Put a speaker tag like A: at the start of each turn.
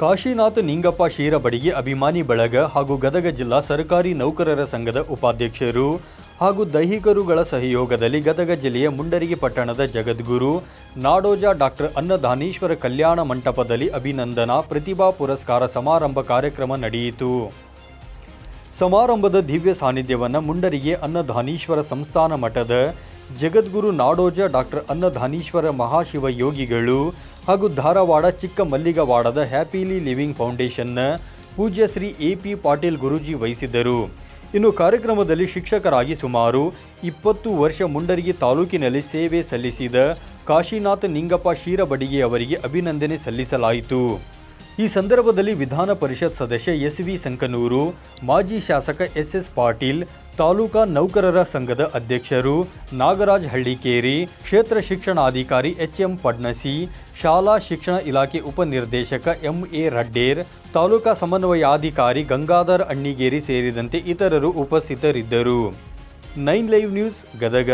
A: ಕಾಶಿನಾಥ್ ನಿಂಗಪ್ಪ ಶೀರಬಡಿಗೆ ಅಭಿಮಾನಿ ಬಳಗ ಹಾಗೂ ಗದಗ ಜಿಲ್ಲಾ ಸರ್ಕಾರಿ ನೌಕರರ ಸಂಘದ ಉಪಾಧ್ಯಕ್ಷರು ಹಾಗೂ ದೈಹಿಕರುಗಳ ಸಹಯೋಗದಲ್ಲಿ ಗದಗ ಜಿಲ್ಲೆಯ ಮುಂಡರಿಗೆ ಪಟ್ಟಣದ ಜಗದ್ಗುರು ನಾಡೋಜ ಡಾಕ್ಟರ್ ಅನ್ನದಾನೀಶ್ವರ ಕಲ್ಯಾಣ ಮಂಟಪದಲ್ಲಿ ಅಭಿನಂದನಾ ಪ್ರತಿಭಾ ಪುರಸ್ಕಾರ ಸಮಾರಂಭ ಕಾರ್ಯಕ್ರಮ ನಡೆಯಿತು. ಸಮಾರಂಭದ ದಿವ್ಯ ಸಾನ್ನಿಧ್ಯವನ್ನು ಮುಂಡರಿಗೆ ಅನ್ನದಾನೀಶ್ವರ ಸಂಸ್ಥಾನ ಮಠದ ಜಗದ್ಗುರು ನಾಡೋಜ ಡಾಕ್ಟರ್ ಅನ್ನದಾನೀಶ್ವರ ಮಹಾಶಿವ ಯೋಗಿಗಳು ಹಾಗೂ ಧಾರವಾಡ ಚಿಕ್ಕ ಮಲ್ಲಿಗವಾಡದ ಹ್ಯಾಪಿಲಿ ಲಿವಿಂಗ್ ಫೌಂಡೇಶನ್ನ ಪೂಜ್ಯ ಶ್ರೀ ಎ ಪಿ ಪಾಟೀಲ್ ಗುರೂಜಿ ವಹಿಸಿದ್ದರು. ಇನ್ನು ಕಾರ್ಯಕ್ರಮದಲ್ಲಿ ಶಿಕ್ಷಕರಾಗಿ ಸುಮಾರು ಇಪ್ಪತ್ತು ವರ್ಷ ಮುಂಡರಗಿ ತಾಲೂಕಿನಲ್ಲಿ ಸೇವೆ ಸಲ್ಲಿಸಿದ ಕಾಶಿನಾಥ್ ನಿಂಗಪ್ಪ ಶೀರಬಡಿಗೆ ಅವರಿಗೆ ಅಭಿನಂದನೆ ಸಲ್ಲಿಸಲಾಯಿತು. ಈ ಸಂದರ್ಭದಲ್ಲಿ ವಿಧಾನ ಪರಿಷತ್ ಸದಸ್ಯ ಎಸ್ ವಿ ಸಂಕನೂರು, ಮಾಜಿ ಶಾಸಕ ಎಸ್ ಎಸ್ ಪಾಟೀಲ್, ತಾಲೂಕಾ ನೌಕರರ ಸಂಘದ ಅಧ್ಯಕ್ಷರು ನಾಗರಾಜ್ ಹಳ್ಳಿಕೇರಿ, ಕ್ಷೇತ್ರ ಶಿಕ್ಷಣಾಧಿಕಾರಿ ಎಚ್ ಎಂ ಪಡ್ನಸಿ, ಶಾಲಾ ಶಿಕ್ಷಣ ಇಲಾಖೆ ಉಪನಿರ್ದೇಶಕ ಎಂ ಎ ರಡ್ಡೇರ್, ತಾಲೂಕಾ ಸಮನ್ವಯಾಧಿಕಾರಿ ಗಂಗಾಧರ್ ಅಣ್ಣಿಗೇರಿ ಸೇರಿದಂತೆ ಇತರರು ಉಪಸ್ಥಿತರಿದ್ದರು. Nine live news Gadag.